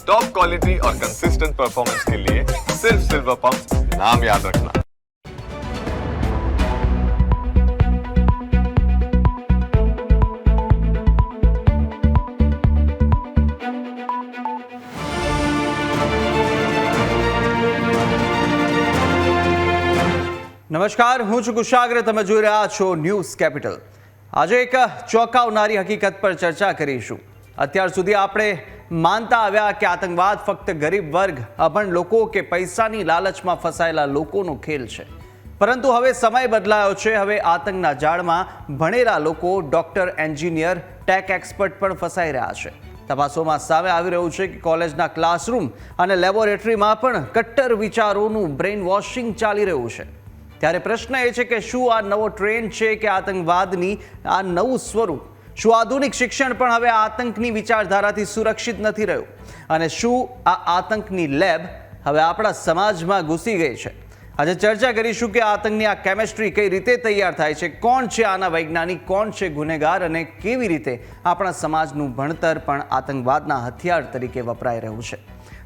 Top quality और consistent performance के लिए सिर्फ सिल्वर पंप नाम याद रखना નમસ્કાર હું છું કુશાગ્ર તમે જોઈ રહ્યા છો ન્યૂઝ કેપિટલ આજે એક ચોંકાવનારી હકીકત પર ચર્ચા કરીશું અત્યાર સુધી આપણે માનતા આવ્યા કે આતંકવાદ ફક્ત ગરીબ વર્ગ, અભણ લોકો કે પૈસાની લાલચમાં ફસાયેલા લોકોનો ખેલ છે. પરંતુ હવે સમય બદલાયો છે. હવે આતંકના જાળમાં ભણેલા લોકો ડોક્ટર, એન્જિનિયર, ટેક એક્સપર્ટ પણ ફસાઈ રહ્યા છે. તપાસોમાં સામે આવી રહ્યું છે કે કોલેજના ક્લાસરૂમ અને લેબોરેટરીમાં પણ કટ્ટર વિચારોનું બ્રેઇન વોશિંગ ચાલી રહ્યું છે. ત્યારે પ્રશ્ન એ છે કે શું આ નવો ટ્રેન્ડ છે કે આતંકવાદની આ નવું સ્વરૂપ શું આધુનિક શિક્ષણ પણ હવે આતંકની વિચારધારાથી સુરક્ષિત નથી રહ્યું? અને શું આ આતંકની લેબ હવે આપણા સમાજમાં ઘૂસી ગઈ છે? આજે ચર્ચા કરીશું કે આતંકની આ કેમેસ્ટ્રી કઈ રીતે તૈયાર થાય છે, કોણ છે આના વૈજ્ઞાનિક, કોણ છે ગુનેગાર અને કેવી રીતે આપણા સમાજનું ભણતર પણ આતંકવાદના હથિયાર તરીકે વપરાઈ રહ્યું છે?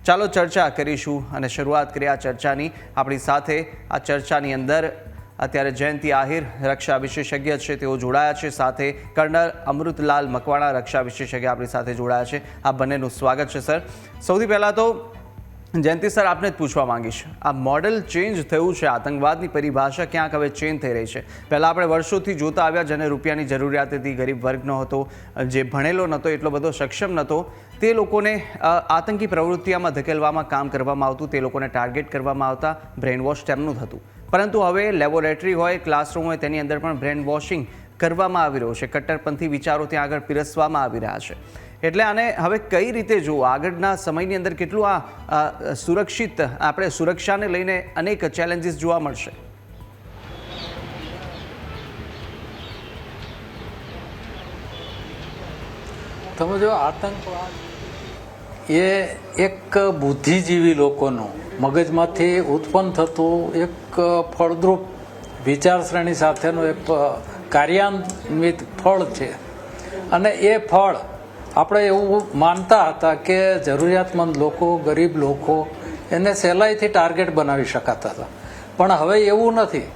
ચાલો ચર્ચા કરીશું અને શરૂઆત કરીએ આ ચર્ચાની. આપણી સાથે આ ચર્ચાની અંદર અત્યારે જયંતિ આહિર રક્ષા વિશેષજ્ઞ છે, તેઓ જોડાયા છે. સાથે કર્નલ અમૃતલાલ મકવાણા રક્ષા વિશેષજ્ઞ આપણી સાથે જોડાયા છે. આ બંનેનું સ્વાગત છે, સર. સૌથી પહેલાં તો, જયંતિ સર, આપને જ પૂછવા માંગીશ. આ મોડલ ચેન્જ થયું છે? આતંકવાદની પરિભાષા ક્યાંક હવે ચેન્જ થઈ રહી છે? પહેલાં આપણે વર્ષોથી જોતા આવ્યા જેને રૂપિયાની જરૂરિયાત હતી, ગરીબ વર્ગનો હતો જે ભણેલો નહોતો, એટલો બધો સક્ષમ નહોતો, તે લોકોને આતંકી પ્રવૃત્તિઓમાં ધકેલવામાં કામ કરવામાં આવતું, તે લોકોને ટાર્ગેટ કરવામાં આવતા બ્રેન વોશ તેમનું હતું. પરંતુ હવે લેબોરેટરી હોય, ક્લાસરૂમ હોય, તેની અંદર પણ બ્રેન વોશિંગ કરવામાં આવી રહ્યું છે. કટ્ટરપંથી વિચારો ત્યાં આગળ પીરસવામાં આવી રહ્યા છે. એટલે આને હવે કઈ રીતે જુઓ? આગળના સમયની અંદર કેટલું આ સુરક્ષિત, આપણે સુરક્ષાને લઈને અનેક ચેલેન્જીસ જોવા મળશે. તમે જો આતંકવાદ, એ એક બુદ્ધિજીવી લોકોનું મગજમાંથી ઉત્પન્ન થતું એક ફળદ્રુપ વિચારશ્રેણી સાથેનું એક કાર્યાન્વિત ફળ છે. અને એ ફળ આપણે એવું માનતા હતા કે જરૂરિયાતમંદ લોકો, ગરીબ લોકો એને સહેલાઈથી ટાર્ગેટ બનાવી શકાતા હતા. પણ હવે એવું નથી.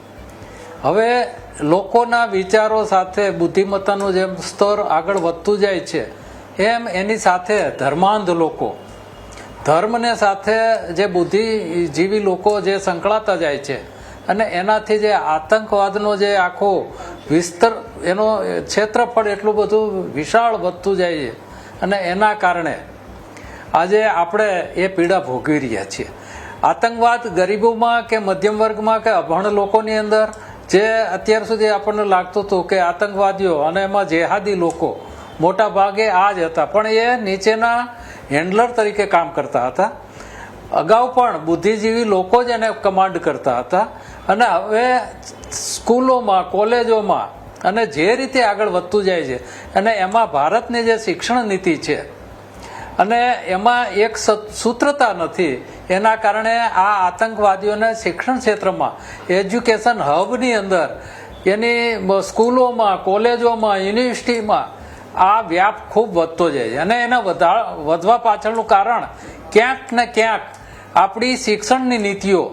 હવે લોકોના વિચારો સાથે, બુદ્ધિમત્તાનું જેમ સ્તર આગળ વધતું જાય છે, એમ એની સાથે ધર્માંધ લોકો ધર્મને સાથે જે બુદ્ધિજીવી લોકો જે સંકળાતા જાય છે અને એનાથી જે આતંકવાદનો જે આખો વિસ્તર, એનો ક્ષેત્રફળ એટલું બધું વિશાળ વધતું જાય છે. અને એના કારણે આજે આપણે એ પીડા ભોગવી રહ્યા છીએ. આતંકવાદ ગરીબોમાં કે મધ્યમ વર્ગમાં કે અભણ લોકોની અંદર, જે અત્યાર સુધી આપણને લાગતું હતું કે આતંકવાદીઓ અને એમાં જેહાદી લોકો મોટા ભાગે આ જ હતા. પણ એ નીચેના હેન્ડલર તરીકે કામ કરતા હતા. અગાઉ પણ બુદ્ધિજીવી લોકો જ એને કમાન્ડ કરતા હતા અને હવે સ્કૂલોમાં, કોલેજોમાં અને જે રીતે આગળ વધતું જાય છે અને એમાં ભારતની જે શિક્ષણ નીતિ છે અને એમાં એક સૂત્રતા નથી, એના કારણે આ આતંકવાદીઓને શિક્ષણ ક્ષેત્રમાં, એજ્યુકેશન હબની અંદર, એની સ્કૂલોમાં, કોલેજોમાં, યુનિવર્સિટીમાં આ વ્યાપ ખૂબ વધતો જાય છે. અને એના વધા વધવા પાછળનું કારણ ક્યાંક ને ક્યાંક આપણી શિક્ષણની નીતિઓ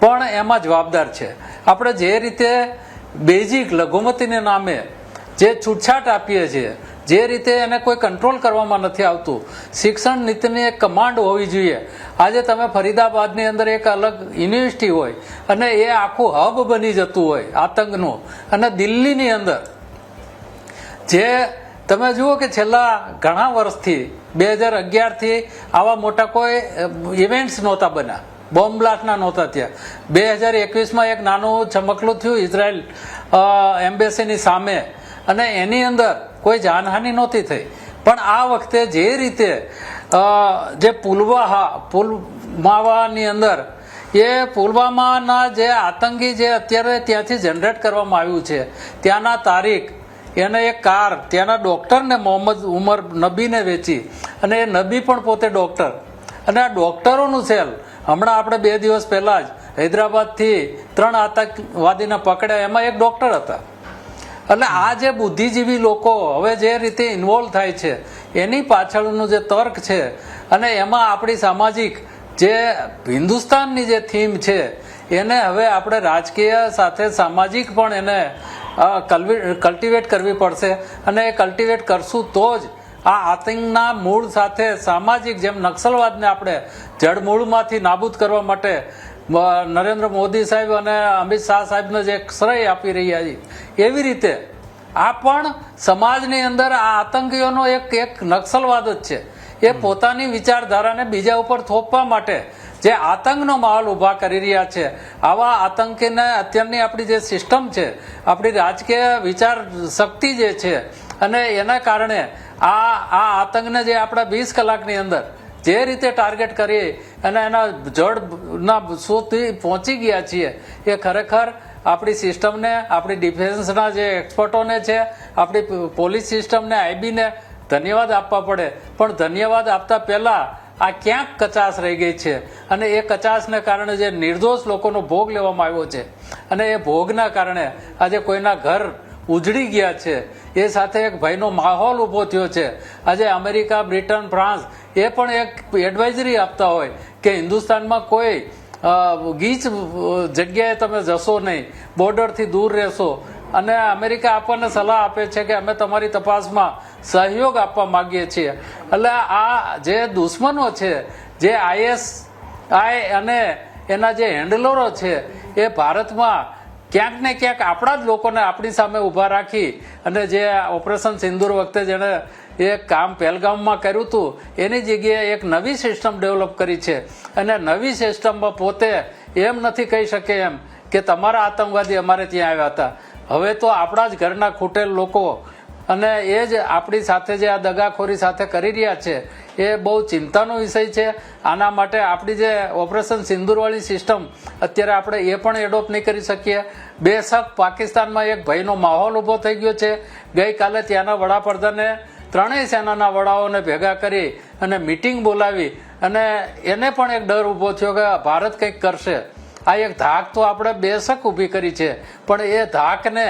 પણ એમાં જવાબદાર છે. આપણે જે રીતે બેઝિક લઘુમતીને નામે જે છૂટછાટ આપીએ છીએ, જે રીતે એને કોઈ કંટ્રોલ કરવામાં નથી આવતું, શિક્ષણ નીતિની એક કમાન્ડ હોવી જોઈએ. આજે તમે ફરીદાબાદની અંદર એક અલગ યુનિવર્સિટી હોય અને એ આખું હબ બની જતું હોય આતંકનું અને દિલ્હીની અંદર જે તમે જુઓ કે છેલ્લા ઘણા વર્ષથી, બે હજાર અગિયારથી આવા મોટા કોઈ ઇવેન્ટ્સ નહોતા બન્યા. બોમ્બ બ્લાસ્ટના નહોતા ત્યાં બે હજાર એકવીસમાં એક નાનું ચમકલું થયું ઇઝરાયલ એમ્બેસીની સામે. અને એની અંદર કોઈ જાનહાનિ નહોતી થઈ. પણ આ વખતે જે રીતે જે પુલવાહા, પુલમાવાની અંદર, એ પુલવામાના જે આતંકી જે અત્યારે ત્યાંથી જનરેટ કરવામાં આવ્યું છે, ત્યાંના તારીખ એને એક કાર, ત્યાંના ડૉક્ટરને મોહમ્મદ ઉમર નબીને વેચી. અને એ નબી પણ પોતે ડૉક્ટર. અને આ ડૉક્ટરોનું સેલ. હમણાં આપણે બે દિવસ પહેલાં જ હૈદરાબાદથી ત્રણ આતંકવાદીને પકડ્યા, એમાં એક ડૉક્ટર હતા. એટલે આ જે બુદ્ધિજીવી લોકો હવે જે રીતે ઇન્વોલ્વ થાય છે, એની પાછળનું જે તર્ક છે, અને એમાં આપણી સામાજિક જે હિન્દુસ્તાનની જે થીમ છે, એને હવે આપણે રાજકીય સાથે સામાજિક પણ એને કલ્ટિવેટ કરવી પડશે. અને એ કલ્ટિવેટ કરશું તો જ આ આતંકના મૂળ સાથે સામાજિક જેમ નક્સલવાદને આપણે જડમૂળમાંથી નાબૂદ કરવા માટે નરેન્દ્ર મોદી સાહેબ અને અમિત શાહ સાહેબને જે શ્રેય આપી રહ્યા છે એવી રીતે આ પણ સમાજની અંદર આ આતંકીઓનો એક એક નક્સલવાદ જ છે. એ પોતાની વિચારધારાને બીજા ઉપર થોપવા માટે જે આતંકનો માહોલ ઊભા કરી રહ્યા છે. આવા આતંકીને અત્યારની આપણી જે સિસ્ટમ છે, આપણી રાજકીય વિચાર શક્તિ જે છે, અને એના કારણે આ આ આતંકને જે આપણા વીસ કલાકની અંદર જે રીતે ટાર્ગેટ કરીએ અને એના જડના સુધી પહોંચી ગયા છીએ, એ ખરેખર આપણી સિસ્ટમને, આપણી ડિફેન્સના જે એક્સપર્ટોને છે, આપણી પોલીસ સિસ્ટમને, આઈબીને ધન્યવાદ આપવા પડે. પણ ધન્યવાદ આપતા પહેલા આ ક્યાંક કચાશ રહી ગઈ છે અને એ કચાશને કારણે જે નિર્દોષ લોકોનો ભોગ લેવામાં આવ્યો છે અને એ ભોગના કારણે આજે કોઈના ઘર ઉજળી ગયા છે. એ સાથે એક ભયનો માહોલ ઊભો થયો છે. આજે અમેરિકા, બ્રિટન, ફ્રાન્સ એ પણ એક એડવાઇઝરી આપતા હોય કે હિન્દુસ્તાનમાં કોઈ ગીચ જગ્યાએ તમે જશો નહીં, બોર્ડરથી દૂર રહેશો. અને અમેરિકા આપણને સલાહ આપે છે કે અમે તમારી તપાસમાં સહયોગ આપવા માંગીએ છીએ. એટલે આ જે દુશ્મનો છે, જે આઈએસ, આઈ અને એના જે હેન્ડલરો છે, એ ભારતમાં ક્યાંક ને ક્યાંક આપણા જ લોકોને આપણી સામે ઊભા રાખી અને જે ઓપરેશન સિંદૂર વખતે જેણે એ કામ પહેલગામમાં કર્યું હતું, એની જગ્યાએ એક નવી સિસ્ટમ ડેવલપ કરી છે. અને નવી સિસ્ટમમાં પોતે એમ નથી કહી શકે એમ કે તમારા આતંકવાદી અમારે ત્યાં આવ્યા હતા. હવે તો આપણા જ ઘરના ખૂટેલ લોકો અને એ જ આપણી સાથે જે આ દગાખોરી સાથે કરી રહ્યા છે, એ બહુ ચિંતાનો વિષય છે. આના માટે આપણી જે ઓપરેશન સિંદૂરવાળી સિસ્ટમ, અત્યારે આપણે એ પણ એડોપ્ટ નહીં કરી શકીએ. બેશક પાકિસ્તાનમાં એક ભયનો માહોલ ઊભો થઈ ગયો છે. ગઈકાલે ત્યાંના વડાપ્રધાને ત્રણેય સેનાના વડાઓને ભેગા કરી અને મિટિંગ બોલાવી અને એને પણ એક ડર ઊભો થયો કે ભારત કંઈક કરશે. આ એક ધાક તો આપણે બેશક ઊભી કરી છે. પણ એ ધાકને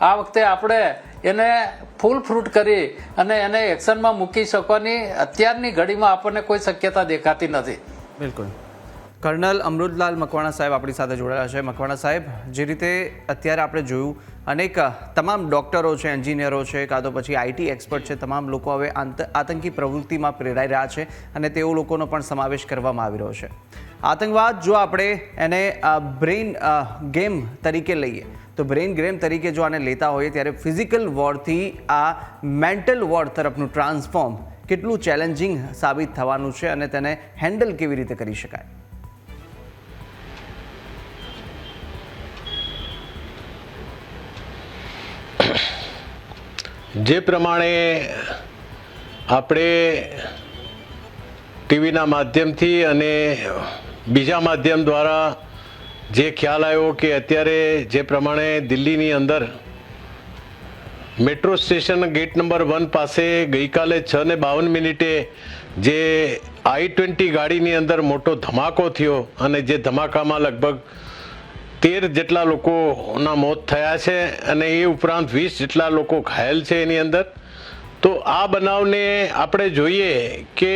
આ વખતે આપણે એને ફૂલ ફ્રૂટ કરી અને એને એક્શનમાં મૂકી શકવાની અત્યારની ઘડીમાં આપણને કોઈ શક્યતા દેખાતી નથી. બિલકુલ. કર્નલ અમૃતલાલ મકવાણા સાહેબ આપણી સાથે જોડાયા છે. મકવાણા સાહેબ, જે રીતે અત્યારે આપણે જોયું, અનેક તમામ ડૉક્ટરો છે, એન્જિનિયરો છે, કાં તો પછી આઈટી એક્સપર્ટ છે, તમામ લોકો હવે આંત- આતંકી પ્રવૃત્તિમાં પ્રેરાઈ રહ્યા છે અને તેઓ લોકોનો પણ સમાવેશ કરવામાં આવી રહ્યો છે. આતંકવાદ જો આપણે એને બ્રેઇન ગેમ તરીકે લઈએ તો બ્રેઇન ગ્રેમ તરીકે જો આને લેતા હોઈએ ત્યારે ફિઝિકલ વોરથી આ મેન્ટલ વોર તરફનું ટ્રાન્સફોર્મ કેટલું ચેલેન્જિંગ સાબિત થવાનું છે અને તેને હેન્ડલ કેવી રીતે કરી શકાય? જે પ્રમાણે આપણે ટીવીના માધ્યમથી અને બીજા માધ્યમ દ્વારા જે ખ્યાલ આવ્યો કે અત્યારે જે પ્રમાણે દિલ્હીની અંદર metro station gate number one પાસે ગઈકાલે છ ને બાવન મિનિટે જે આઈ ટ્વેન્ટી ગાડીની અંદર મોટો ધમાકો થયો અને જે ધમાકામાં લગભગ તેર જેટલા લોકોના મોત થયા છે અને એ ઉપરાંત વીસ જેટલા લોકો ઘાયલ છે એની અંદર. તો આ બનાવને આપણે જોઈએ કે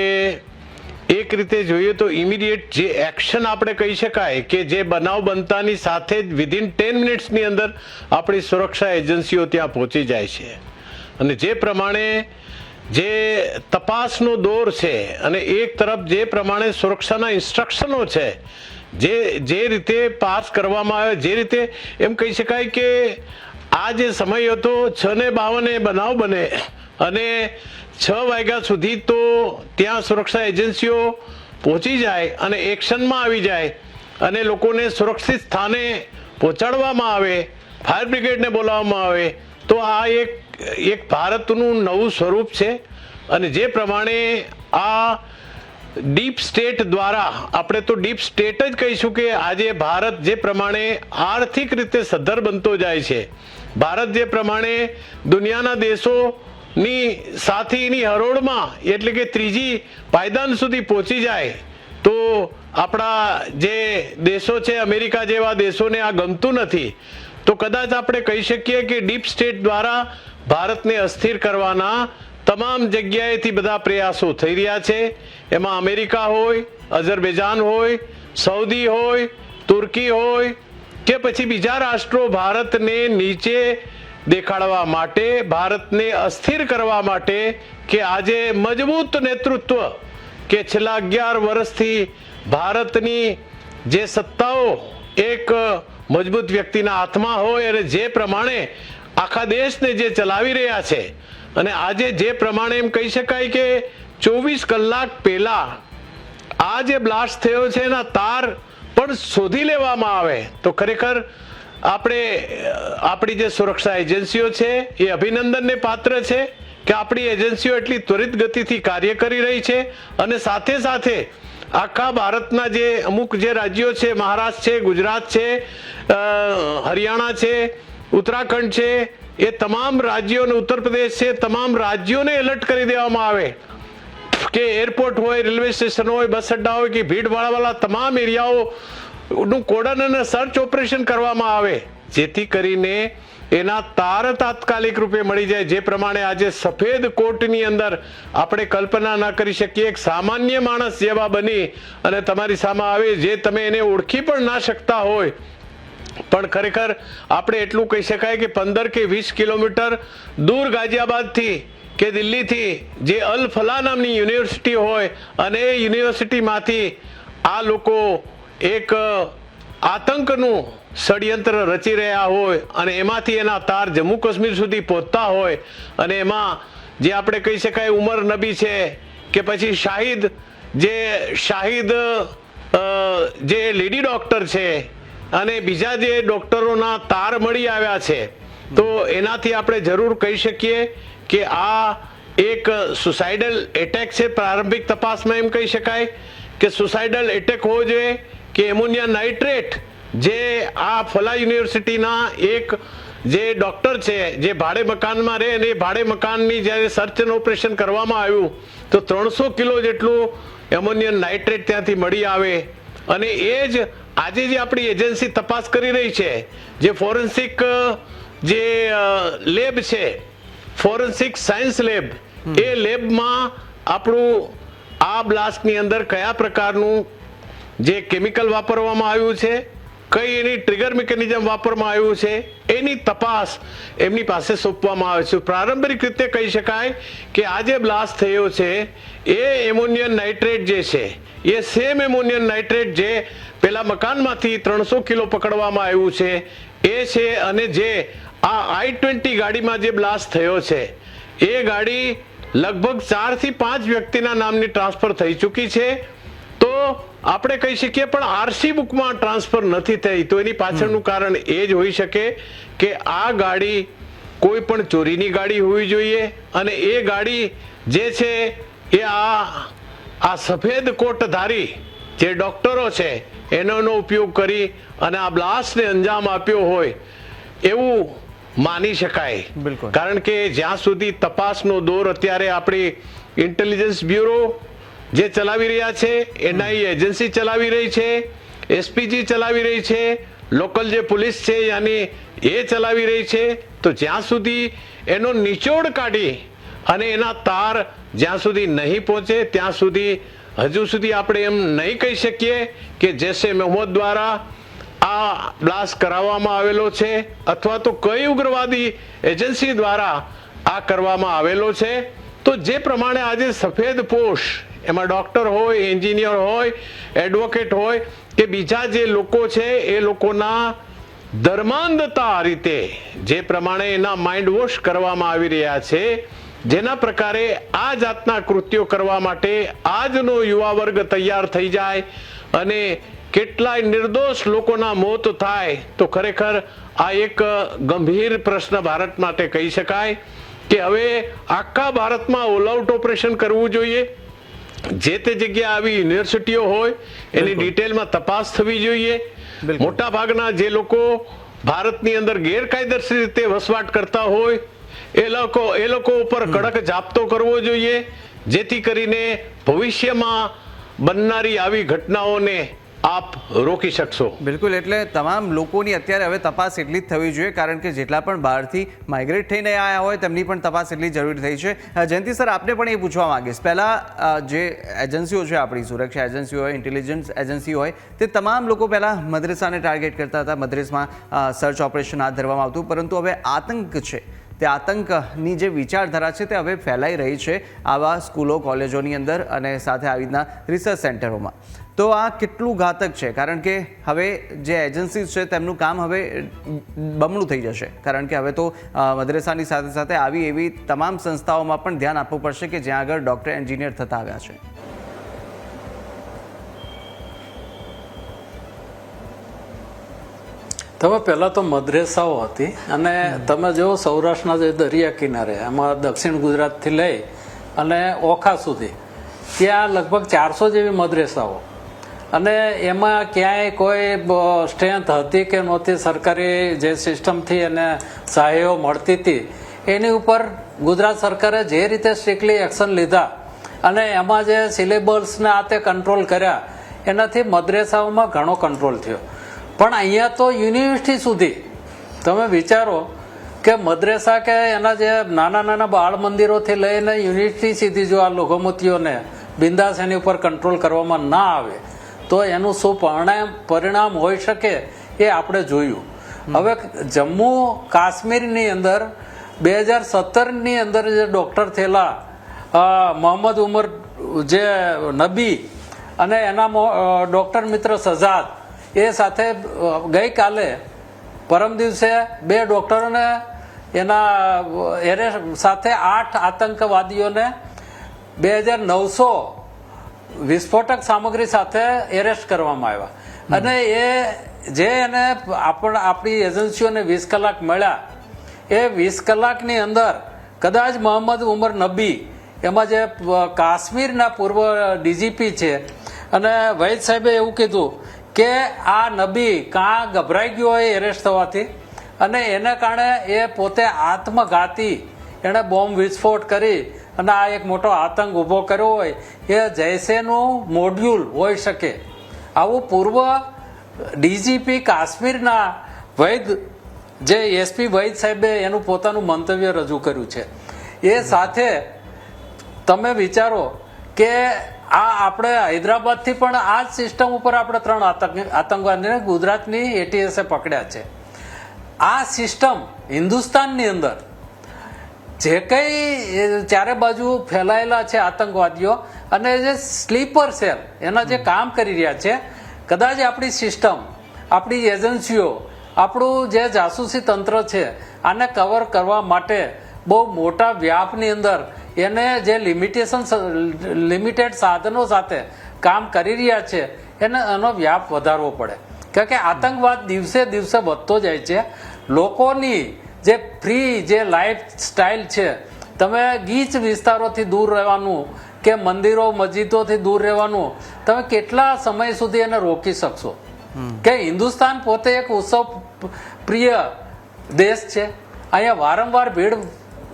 એક રીતે જોઈએ તો ઇમિડિયેટ જે એક્શન આપણે કહી શકાય કે જે બનાવ બનતાની સાથે જ વિધિન ટેન મિનિટ્સની અંદર આપણી સુરક્ષા એજન્સીઓ ત્યાં પહોંચી જાય છે. અને જે પ્રમાણે જે તપાસનો દોર છે અને એક તરફ જે પ્રમાણે સુરક્ષાના ઇન્સ્ટ્રક્શનો છે, જે જે રીતે પાસ કરવામાં આવે, જે રીતે એમ કહી શકાય કે આ જે સમય હતો, છ ને બાવને બનાવ બને અને છ વાગ્યા સુધી તો ત્યાં સુરક્ષા એજન્સીઓ પહોંચી જાય અને એક્શનમાં આવી જાય અને લોકોને સુરક્ષિત સ્થાને પહોંચાડવામાં આવે, ફાયર બ્રિગેડને બોલાવવામાં આવે, તો આ એક એક ભારતનું નવું સ્વરૂપ છે. અને જે પ્રમાણે આ ડીપ સ્ટેટ દ્વારા, આપણે તો ડીપ સ્ટેટ જ કહીશું કે આજે ભારત જે પ્રમાણે આર્થિક રીતે સદ્ધર બનતો જાય છે. ભારત જે પ્રમાણે દુનિયાના દેશોની સાથીની હરોળમાં એટલે કે ત્રીજી પાયદાન સુધી પહોંચી જાય, તો આપણા જે દેશો છે, અમેરિકા જેવા દેશોને આ ગમતું નથી. તો કદાચ આપણે કહી શકીએ કે ડીપ સ્ટેટ દ્વારા ભારતને અસ્થિર કરવાના તમામ જગ્યાએથી બધા પ્રયાસો થઈ રહ્યા છે. એમાં અમેરિકા હોય, અઝરબેજાન હોય સૌદી હોય, તુર્કી હોય કે પછી બીજા રાષ્ટ્રો ભારતને નીચે દેખાડવા માટે, ભારતને અસ્થિર કરવા માટે કે આજે મજબૂત નેતૃત્વ કે છેલ્લા અગિયાર વર્ષથી ભારતની જે સત્તાઓ એક મજબૂત વ્યક્તિના હાથમાં હોય અને જે પ્રમાણે આખા દેશને જે ચલાવી રહ્યા છે અને આજે જે પ્રમાણે એમ કહી શકાય કે ચોવીસ કલાક પહેલા આ જે બ્લાસ્ટ થયો છે એના તાર પણ શોધી લેવામાં આવે, તો ખરેખર આપણે, આપણી જે સુરક્ષા એજન્સીઓ છે, એ અભિનંદનને પાત્ર છે કે આપણી એજન્સીઓ એટલી ત્વરિત ગતિથી કાર્ય કરી રહી છે અને સાથે સાથે આખા ભારતના જે અમુક જે રાજ્યો છે, મહારાષ્ટ્ર છે, ગુજરાત છે હરિયાણા છે, ઉત્તરાખંડ છે, એ તમામ રાજ્યો અને ઉત્તર પ્રદેશ છે, તમામ રાજ્યોને એલર્ટ કરી દેવામાં આવે. કે એરપોર્ટ હોય, રેલવે સ્ટેશન હોય, બસ અડ્ડા હોય, કે ભીડભાડવાળા તમામ એરિયાઓ નું કોડન અને સર્ચ ઓપરેશન કરવામાં આવે. જેથી કરીને એના તાર તાત્કાલિક રૂપે મળી જાય. જે પ્રમાણે આજે સફેદ કોટની અંદર આપણે કલ્પના ના કરી શકીએ. એક સામાન્ય માણસ જેવા બની અને તમારી સામે આવે જે તમે એને ઓળખી પણ ના શકતા હોય. પણ ખરેખર આપણે એટલું કહી શકાય કે પંદર કે વીસ કિલોમીટર દૂર ગાઝિયાબાદથી કે દિલ્હીથી જે અલ ફલા નામની યુનિવર્સિટી હોય અને એ યુનિવર્સિટીમાંથી આ લોકો એક આતંકનું ષડયંત્ર રચી રહ્યા હોય અને એમાંથી એના તાર જમ્મુ કાશ્મીર સુધી પહોંચતા હોય અને એમાં જે આપણે કહી શકાય ઉમર નબી છે કે પછી શાહિદ, જે શાહિદ જે લેડી ડોક્ટર છે અને બીજા જે ડોક્ટરોના તાર મળી આવ્યા છે, તો એનાથી આપણે જરૂર કહી શકીએ કે આ એક સુસાઇડલ એટેક છે, પ્રારંભિક તપાસમાં એમ કહી શકાય કે સુસાઇડલ એટેક હોવો જોઈએ કે એમોનિયા નાઇટ્રેટ જે આ ફલા યુનિવર્સિટીના એક જે ડોક્ટર છે જે ભાડે મકાનમાં રહે અને એ ભાડે મકાનની જ્યારે સર્ચ એન્ડ ઓપરેશન કરવામાં આવ્યું તો ત્રણસો કિલો જેટલું એમોનિયમ નાઇટ્રેટ ત્યાંથી મળી આવે. અને એ જ આજે જે આપણી એજન્સી તપાસ કરી રહી છે જે ફોરેન્સિક જે લેબ છે ફોરેન્સિક સાયન્સ લેબ એ લેબમાં આપણું આ બ્લાસ્ટની અંદર કયા પ્રકારનું જે કેમિકલ વાપરવામાં આવ્યું છે, કઈ એની ટ્રિગર મિકેનિઝમ વાપરવામાં આવ્યું છે, એની તપાસ એમની પાસે સોંપવામાં આવે છે. પ્રારંભિક રીતે કહી શકાય કે આ જે બ્લાસ્ટ થયો છે, એ એમોનિયમ નાઇટ્રેટ જે છે, એ સેમ એમોનિયમ નાઇટ્રેટ જે પેલા મકાનમાંથી ત્રણસો કિલો પકડવામાં આવ્યું છે, એ છે અને જે આ આઈ ટ્વેન્ટી ગાડીમાં જે બ્લાસ્ટ થયો છે, એ ગાડી લગભગ ચારથી પાંચ વ્યક્તિના નામની ટ્રાન્સફર થઈ ચૂકી છે. તો આપણે કહી શકીએ પણ આરસી બુકમાં ટ્રાન્સફર નથી થઈ. તો એની પાછળનું કારણ એ જ હોઈ શકે કે આ ગાડી કોઈ પણ ચોરીની ગાડી હોવી જોઈએ અને એ ગાડી જે છે એ આ આ સફેદ કોટધારી જે ડોક્ટરો છે એનો ઉપયોગ કરી અને આ બ્લાસ્ટને અંજામ આપ્યો હોય એવું માની શકાય. બિલકુલ. કારણ કે જ્યાં સુધી તપાસનો દોર અત્યારે આપણી ઇન્ટેલિજન્સ બ્યુરો જે ચલાવી રહ્યા છે, એનઆઈ એજન્સી ચલાવી રહી છે, એસપીજી ચલાવી રહી છે, લોકલ જે પોલીસ છે યાની એ ચલાવી રહી છે, તો જ્યાં સુધી એનો નિચોડ કાઢી અને એના તાર જ્યાં સુધી નહીં પહોંચે, ત્યાં સુધી હજુ સુધી આપણે એમ નહીં કહી શકીએ કે જૈસે મહમ્મદ દ્વારા આ બ્લાસ્ટ કરાવવામાં આવેલો છે, અથવા તો કઈ ઉગ્રવાદી એજન્સી દ્વારા આ કરવામાં આવેલો છે, તો જે પ્રમાણે આજે સફેદ પોશ એમાં ડોક્ટર હોય એન્જિનિયર હોય એડવોકેટ હોય, કે બીજા જે લોકો છે, એ લોકોના ધર્માંધતા રીતે જે પ્રમાણે એના માઇન્ડ વોશ કરવામાં આવી રહ્યા છે, જેના પ્રકારે આ જાતના કૃત્યો કરવા માટે આજનો યુવા વર્ગ તૈયાર થઈ જાય અને કેટલાય નિર્દોષ લોકોના મોત થાય, તો ખરેખર આ એક ગંભીર પ્રશ્ન ભારત માટે કહી શકાય કે હવે આખા ભારતમાં ઓલ આઉટ ઓપરેશન કરવું જોઈએ. જે તે જગ્યાએ આવી યુનિવર્સિટીઓ હોય એની ડિટેલમાં તપાસ થવી જોઈએ. મોટા ભાગના જે લોકો ભારતની અંદર ગેરકાયદેસર રીતે વસવાટ કરતા હોય એ લોકો એ લોકો ઉપર કડક જાપ્તો કરવો જોઈએ જેથી કરીને ભવિષ્યમાં બનનારી આવી ઘટનાઓને આપ રોકી શકશો. બિલકુલ, એટલે તમામ લોકોની અત્યારે હવે તપાસ એટલી જ થવી જોઈએ, કારણ કે જેટલા પણ બહારથી માઇગ્રેટ થઈને આવ્યા હોય, તેમની પણ તપાસ એટલી જરૂરી થઈ છે. જયંતિ સર, આપને પણ એ પૂછવા માંગીશ. પહેલાં જે એજન્સીઓ છે આપણી, સુરક્ષા એજન્સી હોય ઇન્ટેલિજન્સ એજન્સી હોય, તે તમામ લોકો પહેલાં મદ્રેસાને ટાર્ગેટ કરતા હતા. મદ્રેસમાં સર્ચ ઓપરેશન હાથ ધરવામાં આવતું પરંતુ હવે આતંક છે. તે આતંકની જે વિચારધારા છે તે હવે ફેલાઈ રહી છે આવા સ્કૂલો, કોલેજોની અંદર અને સાથે આવી રીતના રિસર્ચ સેન્ટરોમાં તો આ કેટલું ઘાતક છે? કારણ કે હવે જે એજન્સીઝ છે તેમનું કામ હવે બમણું થઈ જશે. કારણ કે હવે તો મદ્રેસાની સાથે સાથે આવી એવી તમામ સંસ્થાઓમાં પણ ધ્યાન આપવું પડશે કે જ્યાં આગળ ડૉક્ટર એન્જિનિયર થતા આવ્યા છે. તમે પહેલાં તો મદ્રેસાઓ હતી અને તમે જો સૌરાષ્ટ્રના જે દરિયા કિનારે, એમાં દક્ષિણ ગુજરાતથી લઈ અને ઓખા સુધી, ત્યાં લગભગ ચારસો જેવી મદ્રેસાઓ. અને એમાં ક્યાંય કોઈ સ્ટ્રેન્થ હતી કે નહોતી, સરકારી જે સિસ્ટમથી એને સહાયો મળતી હતી, એની ઉપર ગુજરાત સરકારે જે રીતે સ્ટ્રિક્ટલી એક્શન લીધા અને એમાં જે સિલેબસને આ તે કંટ્રોલ કર્યા, એનાથી મદ્રેસાઓમાં ઘણો કંટ્રોલ થયો. પણ અહીંયા તો યુનિવર્સિટી સુધી. તમે વિચારો કે મદ્રેસા કે એના જે નાના નાના બાળ મંદિરોથી લઈને યુનિવર્સિટી સુધી જો આ લઘુમતીઓને બિંદાસ એની ઉપર કંટ્રોલ કરવામાં ના આવે, તો એનું શું પરિણામ પરિણામ હોઈ શકે એ આપણે જોયું. હવે જમ્મુ કાશ્મીરની અંદર બે હજાર સત્તરની અંદર જે ડૉક્ટર થયેલા મોહમ્મદ ઉમર જે નબી અને એના ડૉક્ટર મિત્ર સજાદ એ સાથે ગઈકાલે પરમ દિવસે બે ડૉક્ટરોને એના એરે સાથે આઠ આતંકવાદીઓને બે હજાર નવસો વિસ્ફોટક સામગ્રી સાથે એરેસ્ટ કરવામાં આવ્યા. અને એ જે એને આપણ આપણી એજન્સીઓને વીસ કલાક મળ્યા એ વીસ કલાકની અંદર કદાચ મોહમ્મદ ઉમર નબી એમાં જે કાશ્મીરના પૂર્વ ડીજીપી છે અને વૈદ સાહેબે એવું કીધું કે આ નબી કાં ગભરાઈ ગયો હોય એરેસ્ટ થવાથી? અને એને કારણે એ પોતે આત્મઘાતી એણે બોમ્બ વિસ્ફોટ કરી અને આ એક મોટો આતંક ઊભો કર્યો હોય, એ જૈસેનું મોડ્યુલ હોઈ શકે. આવું પૂર્વ ડીજીપી કાશ્મીરના વૈદ, જે એસપી વૈદ સાહેબે એનું પોતાનું મંતવ્ય રજૂ કર્યું છે. એ સાથે તમે વિચારો કે આ આપણે હૈદરાબાદથી પણ આ જ સિસ્ટમ ઉપર આપણે ત્રણ આતંક આતંકવાદીને ગુજરાતની એટીએસે પકડ્યા છે. આ સિસ્ટમ હિન્દુસ્તાનની અંદર જે કંઈ ચારે બાજુ ફેલાયેલા છે આતંકવાદીઓ અને જે સ્લીપર સેલ એના જે કામ કરી રહ્યા છે કદાચ આપણી સિસ્ટમ આપણી એજન્સીઓ આપણું જે જાસૂસી તંત્ર છે આને કવર કરવા માટે બહુ મોટા વ્યાપની અંદર એને જે લિમિટેશન લિમિટેડ સાધનો સાથે કામ કરી રહ્યા છે એને એનો વ્યાપ વધારવો પડે. કારણ કે આતંકવાદ દિવસે દિવસે વધતો જાય છે. લોકોની જે ફ્રી જે લાઈફ સ્ટાઇલ છે તમે ગીચ વિસ્તારોથી દૂર રહેવાનું કે મંદિરો મસ્જિદોથી દૂર રહેવાનું તમે કેટલા સમય સુધી એને રોકી શકશો? કે હિન્દુસ્તાન પોતે એક ઉત્સવ પ્રિય દેશ છે. અહીંયા વારંવાર ભીડ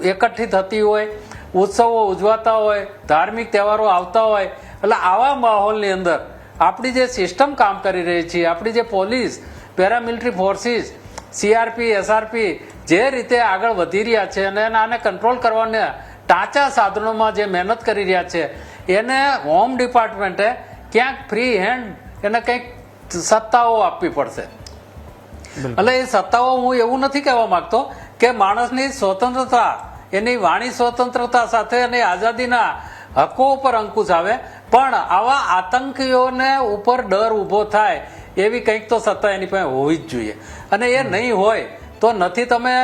એકઠી થતી હોય ઉત્સવો ઉજવાતા હોય ધાર્મિક તહેવારો આવતા હોય એટલે આવા માહોલની અંદર આપણી જે સિસ્ટમ કામ કરી રહી છે આપણી જે police paramilitary forces CRP SRP જે રીતે આગળ વધી રહ્યા છે અને આને કંટ્રોલ કરવાને ટાંચા સાધનોમાં જે મહેનત કરી રહ્યા છે એને હોમ ડિપાર્ટમેન્ટે ક્યાંક ફ્રી હેન્ડ એને કંઈક સત્તાઓ આપવી પડશે. એટલે એ સત્તાઓ હું એવું નથી કહેવા માંગતો કે માણસની સ્વતંત્રતા એની વાણી સ્વતંત્રતા સાથે અને આઝાદીના હકો ઉપર અંકુશ આવે. પણ આવા આતંકીઓને ઉપર ડર ઊભો થાય એવી કંઈક તો સત્તા એની પાસે હોવી જ જોઈએ. અને એ નહીં હોય તો નથી તમે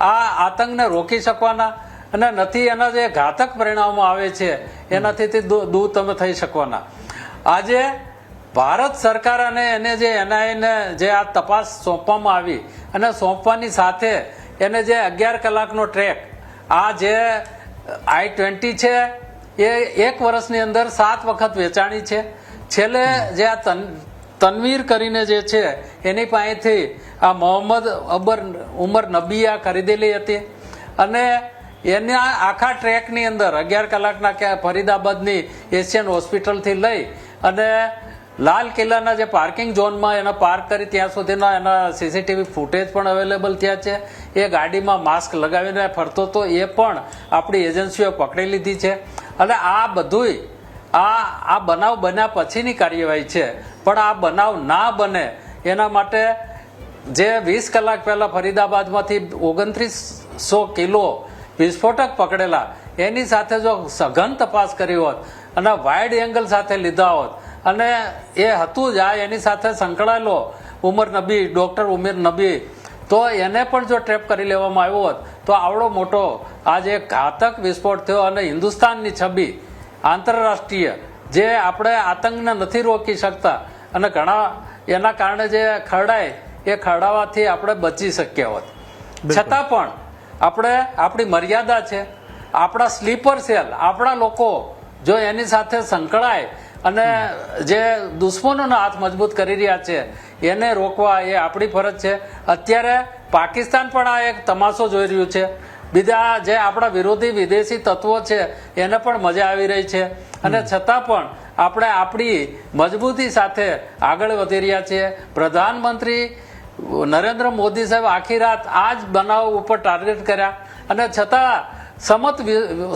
આ આતંકને રોકી શકવાના અને નથી એના જે ઘાતક પરિણામો આવે છે એનાથી દૂર તમે થઈ શકવાના. આજે ભારત સરકાર અને એને જે એનઆઈને જે આ તપાસ સોંપવામાં આવી અને સોંપવાની સાથે એને જે અગિયાર કલાકનો ટ્રેક આ જે આઈ ટ્વેન્ટી છે, એ એક વર્ષની અંદર સાત વખત વેચાણી છે. છેલ્લે જે આ તન, તનવીર કરીને જે છે, એની પાસેથી આ મોહમ્મદ અબર ઉમર નબીયા ખરીદેલી હતી. અને એના આખા ટ્રેકની અંદર અગિયાર કલાકના ફરીદાબાદની એશિયન હોસ્પિટલથી લઈ અને લાલ કિલ્લાના જે પાર્કિંગ ઝોનમાં એના પાર્ક કરી, ત્યાં સુધીના એના સીસીટીવી ફૂટેજ પણ અવેલેબલ થયા છે. એ ગાડીમાં માસ્ક લગાવીને ફરતો તો એ પણ આપણી એજન્સીઓ પકડી લીધી છે. અને આ બધુંય, આ આ બનાવ બન્યા પછીની કાર્યવાહી છે. પણ આ બનાવ ના બને એના માટે જે વીસ કલાક પહેલાં ફરીદાબાદમાંથી ઓગણત્રીસો કિલો વિસ્ફોટક પકડેલા, એની સાથે જો સઘન તપાસ કરી હોત અને વાઇડ એંગલ સાથે લીધા હોત અને એ હતું જ, આ એની સાથે સંકળાયેલો ઉમર નબી, ડૉક્ટર ઉમેર નબી તો એને પણ જો ટ્રેપ કરી લેવામાં આવ્યો હોત તો આવડો મોટો આજે ઘાતક વિસ્ફોટ થયો અને હિન્દુસ્તાનની છબી આંતરરાષ્ટ્રીય જે આપણે આતંકને નથી રોકી શકતા અને ઘણા એના કારણે જે ખરડાય એ ખરડાવાથી આપણે બચી શક્યા હોત. છતાં પણ આપણે આપણી મર્યાદા છે આપણા સ્લીપર સેલ આપણા લોકો જો એની સાથે સંકળાય અને જે દુશ્મનોના હાથ મજબૂત કરી રહ્યા છે એને રોકવા એ આપણી ફરજ છે. અત્યારે પાકિસ્તાન પણ આ એક તમાશો જોઈ રહ્યું છે. બીજા જે આપણા વિરોધી વિદેશી તત્વો છે એને પણ મજા આવી રહી છે. અને છતાં પણ આપણે આપણી મજબૂતી સાથે આગળ વધી રહ્યા છીએ. પ્રધાનમંત્રી નરેન્દ્ર મોદી સાહેબ આખી રાત આ જ બનાવ ઉપર ટાર્ગેટ કર્યા. અને છતાં સમત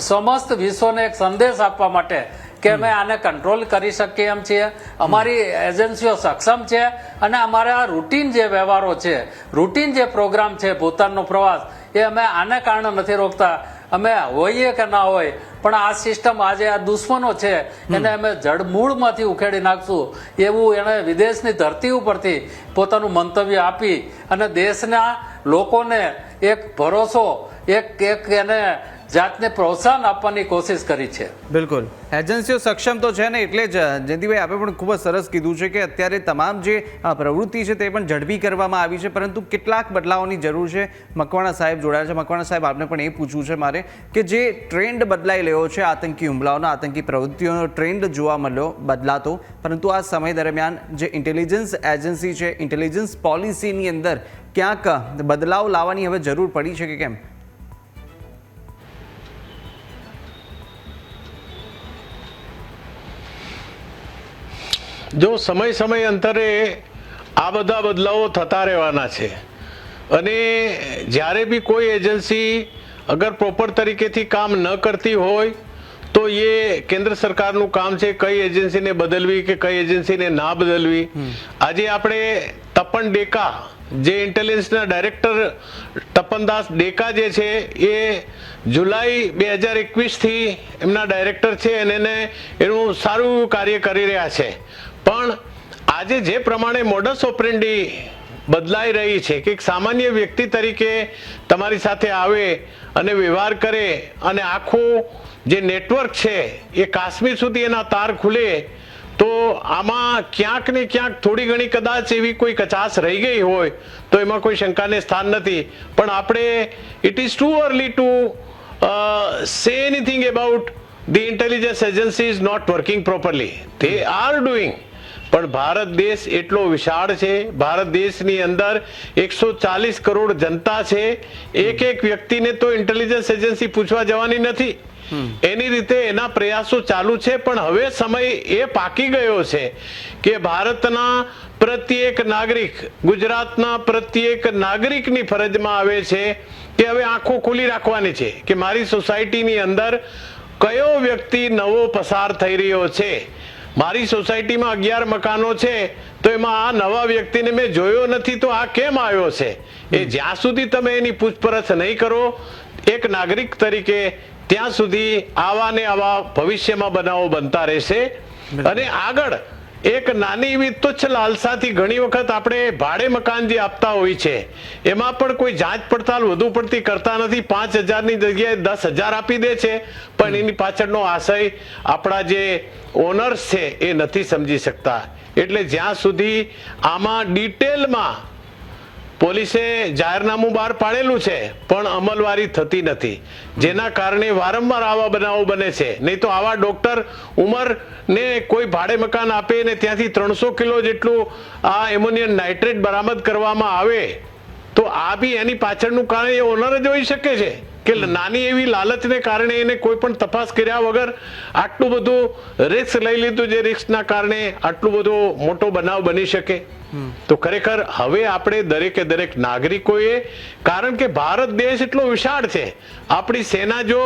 સમસ્ત વિશ્વને એક સંદેશ આપવા માટે કે અમે આને કંટ્રોલ કરી શકીએ એમ છીએ. અમારી એજન્સીઓ સક્ષમ છે અને અમારા રૂટીન જે વ્યવહારો છે રૂટીન જે પ્રોગ્રામ છે ભૂતાનનો પ્રવાસ એ અમે આને કારણે નથી રોકતા. અમે હોઈએ કે ના હોય પણ આ સિસ્ટમ આજે આ દુશ્મનો છે એને અમે જડમૂળમાંથી ઉખેડી નાખશું. એવું એણે વિદેશની ધરતી ઉપરથી પોતાનું મંતવ્ય આપી અને દેશના લોકોને એક ભરોસો એક એક એને જાતને પ્રોત્સાહન આપવાની કોશિશ કરી છે. બિલકુલ. એજન્સીઓ સક્ષમ તો છે ને એટલે જ, જયંતિભાઈ, આપે પણ ખૂબ જ સરસ કીધું છે કે અત્યારે તમામ જે પ્રવૃત્તિ છે તે પણ ઝડપી કરવામાં આવી છે, પરંતુ કેટલાક બદલાવની જરૂર છે. મકવાણા સાહેબ જોડાયા છે. મકવાણા સાહેબ, આપને પણ એ પૂછવું છે મારે કે જે ટ્રેન્ડ બદલાઈ રહ્યો છે, આતંકી હુમલાઓનો, આતંકી પ્રવૃત્તિઓનો ટ્રેન્ડ જોવા મળ્યો, બદલાતો, પરંતુ આ સમય દરમિયાન જે ઇન્ટેલિજન્સ એજન્સી છે ઇન્ટેલિજન્સ પોલિસીની અંદર ક્યાંક બદલાવ લાવવાની હવે જરૂર પડી છે કે કેમ? જો સમય સમય અંતરે આ બધા બદલાવો થતા રહેવાના છે અને જ્યારે બી કોઈ એજન્સી અગર પ્રોપર તરીકેથી કામ ન કરતી હોય તો એ કેન્દ્ર સરકારનું કામ છે કઈ એજન્સીને બદલવી કે કઈ એજન્સીને ના બદલવી. આજે આપણે તપન ડેકા જે ઇન્ટેલિજન્સના ડાયરેક્ટર તપનદાસ ડેકા જે છે એ જુલાઈ બે હજાર એકવીસથી એમના ડાયરેક્ટર છે અને એને એનું સારું કાર્ય કરી રહ્યા છે. પણ આજે જે પ્રમાણે મોડસ ઓપરેન્ડી બદલાઈ રહી છે કે સામાન્ય વ્યક્તિ તરીકે તમારી સાથે આવે અને વ્યવહાર કરે અને આખું જે નેટવર્ક છે એ કાશ્મીર સુધી એના તાર ખુલે, તો આમાં ક્યાંક ને ક્યાંક થોડી ઘણી કદાચ એવી કોઈ કચાશ રહી ગઈ હોય તો એમાં કોઈ શંકાને સ્થાન નથી. પણ આપણે it is too early to say anything about the intelligence agency is not working properly they are doing પણ ભારત દેશ એટલો વિશાળ છે ભારત દેશની અંદર એકસો ચાલીસ કરોડ જનતા છે. એક એક વ્યક્તિને તો ઇન્ટેલિજન્સ એજન્સી પૂછવા જવાની નથી. એની રીતે એના પ્રયાસો ચાલુ છે પણ હવે સમય એ પાકી ગયો છે કે ભારતના પ્રત્યેક નાગરિક ગુજરાતના પ્રત્યેક નાગરિકની ફરજમાં આવે છે કે હવે આંખો ખુલી રાખવાની છે કે મારી સોસાયટીની અંદર કયો વ્યક્તિ નવો પસાર થઈ રહ્યો છે. મારી સોસાયટીમાં અગિયાર મકાનો છે તો એમાં આ નવા વ્યક્તિને મેં જોયો નથી તો આ કેમ આવ્યો છે? એ જ્યાં સુધી તમે એની પૂછપરછ નહીં કરો એક નાગરિક તરીકે ત્યાં સુધી આવા ને આવા ભવિષ્યમાં બનાવો બનતા રહેશે. અને આગળ એક નાની એવી તુચ્છ લાલસાથી ઘણી વખત આપણે ભાડે મકાન જે આપતા હોય છે, એમાં પણ કોઈ જાંચ પડતાલ વધુ પડતી કરતા નથી. પાંચ હજારની જગ્યાએ દસ હજાર આપી દે છે, પણ એની પાછળનો આશય આપણા જે ઓનર્સ છે એ નથી સમજી શકતા. એટલે જ્યાં સુધી આમાં ડિટેલમાં પોલીસે જાહેરનામું બહાર પાડેલું છે, પણ અમલવારી થતી નથી. જેના કારણે વારંવાર આવા બનાવો બને છે. નહીં તો આવા ડોક્ટર ઉંમરને કોઈ ભાડે મકાન આપે ને ત્યાંથી ત્રણસો કિલો જેટલું આ એમોનિયમ નાઇટ્રેટ બરામદ કરવામાં આવે, તો આ બી એની પાછળનું કારણ એ ઓનર જ હોઈ શકે છે. કે નાની એવી લાલચને કારણે એને કોઈ પણ તપાસ કર્યા વગર આટલું બધું રિક્સ લઈ લીધું જે રિક્સના કારણે આટલું બધો મોટો બનાવ બની શકે. તો ખરેખર હવે આપણે દરેકે દરેક નાગરિકોએ, કારણ કે ભારત દેશ એટલો વિશાળ છે, આપણી સેના જો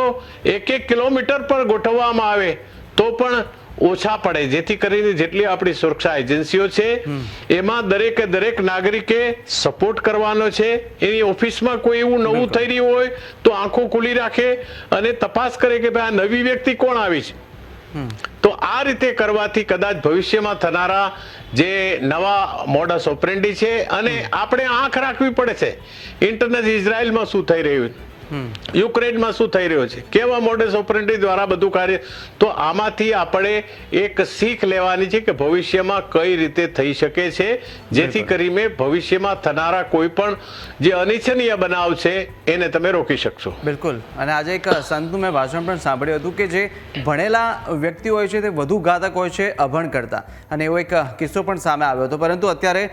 એક એક કિલોમીટર પર ગોઠવવામાં આવે, તો પણ ઓછા પડે. જેથી કરીને જેટલી આપણી સુરક્ષા એજન્સીઓ છે એમાં દરેકે દરેક નાગરિકે સપોર્ટ કરવાનો છે. એની ઓફિસમાં કોઈ એવું નવું થઈ રહ્યું હોય તો આંખો ખુલી રાખે અને તપાસ કરે કે ભાઈ આ નવી વ્યક્તિ કોણ આવી છે. તો આ રીતે કરવાથી કદાચ ભવિષ્યમાં થનારા જે નવા મોડસ ઓપરેન્ડી છે અને આપણે આંખ રાખવી પડે છે. ઇન્ટરનેટ ઇઝરાયલમાં શું થઈ રહ્યું? છે યુક્રેનમાં શું થઈ રહ્યું છે? કેવા મોડેસ ઓપરેન્ટી દ્વારા બધું કાર્ય? તો આમાંથી આપણે એક શીખ લેવાની છે કે ભવિષ્યમાં કઈ રીતે થઈ શકે છે? જેથી કરીને ભવિષ્યમાં થનારા કોઈ પણ જે અનિચ્છનીય બનાવ છે એને તમે રોકી શકશો. બિલકુલ. અને આજે એક સંતનું મેં ભાષણ પણ સાંભળ્યું હતું કે જે ભણેલા વ્યક્તિ હોય છે તે વધુ ઘાતક હોય છે અભણ કરતા. અને એવો એક કિસ્સો પણ સામે આવ્યો હતો. પરંતુ અત્યારે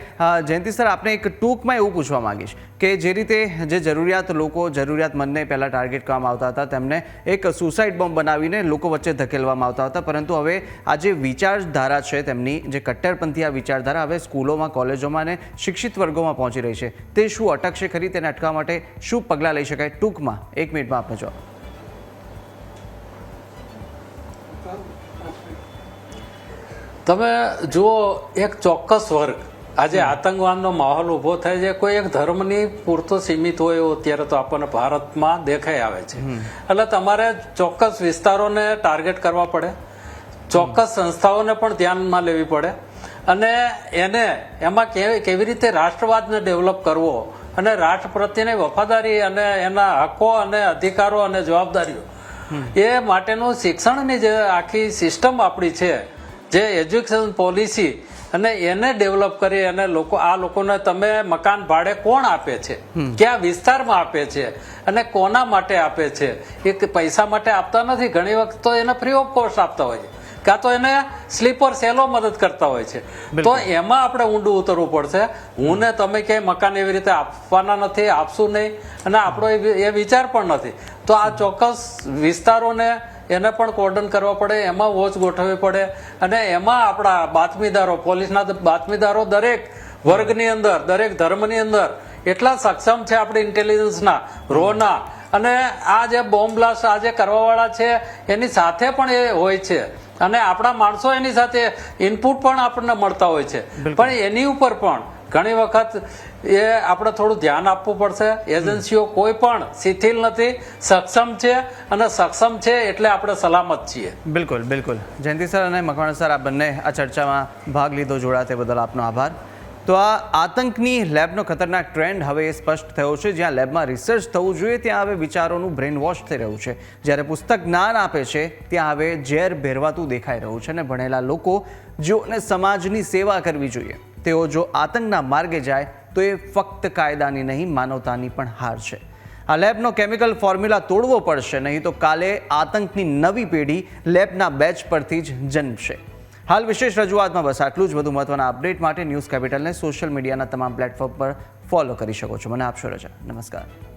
જયંતિ સર આપણે એક ટૂંકમાં એવું પૂછવા માંગીશ કે જે રીતે જે જરૂરિયાત લોકો જરૂરિયાતમંદને પહેલાં ટાર્ગેટ કરવામાં આવતા હતા. તેમને એક સુસાઇડ બોમ્બ બનાવીને લોકો વચ્ચે ધકેલવામાં આવતા હતા. પરંતુ હવે આ જે વિચારધારા છે, તેમની જે કટ્ટરપંથી આ વિચારધારા હવે સ્કૂલોમાં, કોલેજોમાં અને શિક્ષિત વર્ગોમાં પહોંચી રહી છે. તે શું અટકશે ખરી, તેને અટકાવવા માટે શું પગલાં લઈ શકાય? ટૂંકમાં એક મિનિટમાં આપનો જવાબ. તમે જુઓ, એક ચોક્કસ વર્ગ આજે આતંકવાદનો માહોલ ઊભો થાય છે. કોઈ એક ધર્મની પૂરતો સીમિત હોય એવો અત્યારે તો આપણને ભારતમાં દેખાઈ આવે છે. એટલે તમારે ચોક્કસ વિસ્તારોને ટાર્ગેટ કરવા પડે. ચોક્કસ સંસ્થાઓને પણ ધ્યાનમાં લેવી પડે. અને એને એમાં કેવી કેવી રીતે રાષ્ટ્રવાદને ડેવલપ કરવો અને રાષ્ટ્ર પ્રત્યેની વફાદારી અને એના હકો અને અધિકારો અને જવાબદારીઓ એ માટેનું શિક્ષણની જે આખી સિસ્ટમ આપણી છે જે એજ્યુકેશન પોલિસી અને એને ડેવલપ કરી અને લોકો આ લોકોને તમે મકાન ભાડે કોણ આપે છે? કયા વિસ્તારમાં આપે છે? અને કોના માટે આપે છે? એ પૈસા માટે આપતા નથી. ઘણી વખત તો એને ફ્રી ઓફ કોસ્ટ આપતા હોય છે. કાં તો એને સ્લીપર સેલો મદદ કરતા હોય છે. તો એમાં આપણે ઊંડું ઉતરવું પડશે. હું ને તમે ક્યાંય મકાન એવી રીતે આપવાના નથી આપશું નહીં. અને આપણો એ એ વિચાર પણ નથી. તો આ ચોક્કસ વિસ્તારોને એને પણ કોર્ડન કરવા પડે એમાં વોચ ગોઠવવી પડે અને એમાં આપણા બાતમીદારો પોલીસના બાતમીદારો દરેક વર્ગની અંદર દરેક ધર્મની અંદર એટલા સક્ષમ છે આપણી ઇન્ટેલિજન્સના રોના અને આ જે બોમ્બ બ્લાસ્ટ આજે કરવાવાળા છે એની સાથે પણ એ હોય છે. અને આપણા માણસો એની સાથે ઇનપુટ પણ આપણને મળતા હોય છે. પણ એની ઉપર પણ ઘણી વખત એ આપણે થોડું ધ્યાન આપવું પડશે. એજન્સીઓ કોઈ પણ શિથિલ નથી, સક્ષમ છે અને સક્ષમ છે એટલે આપણે સલામત છીએ. બિલકુલ બિલકુલ. જયંતિ સર અને મકવાણા સર, આ બંને આ ચર્ચામાં ભાગ લીધો જોડા તે બદલ આપનો આભાર. તો આ આતંકની લેબનો ખતરનાક ટ્રેન્ડ હવે એ સ્પષ્ટ થયો છે. જ્યાં લેબમાં રિસર્ચ થવું જોઈએ, ત્યાં હવે વિચારોનું બ્રેન વોશ થઈ રહ્યું છે. જ્યારે પુસ્તક જ્ઞાન આપે છે, ત્યાં હવે ઝેર ભેરવાતું દેખાઈ રહ્યું છે અને ભણેલા લોકો જેઓને સમાજની સેવા કરવી જોઈએ. તેઓ જો આતંકના માર્ગે જાય, તો એ ફક્ત કાયદાની નહીં, માનવતાની પણ હાર છે. આ લેબનો કેમિકલ ફોર્મ્યુલા તોડવો પડશે, નહીં તો કાલે આતંકની નવી પેઢી લેબના બેચ પરથી જ જન્મશે. હાલ વિશેષ રજૂઆતમાં બસ, આટલું જ. વધુ મહત્વના અપડેટ માટે ન્યૂઝ કેપિટલને સોશિયલ મીડિયાના તમામ પ્લેટફોર્મ પર ફોલો કરી શકો છો. મને આપશો, રજા. નમસ્કાર.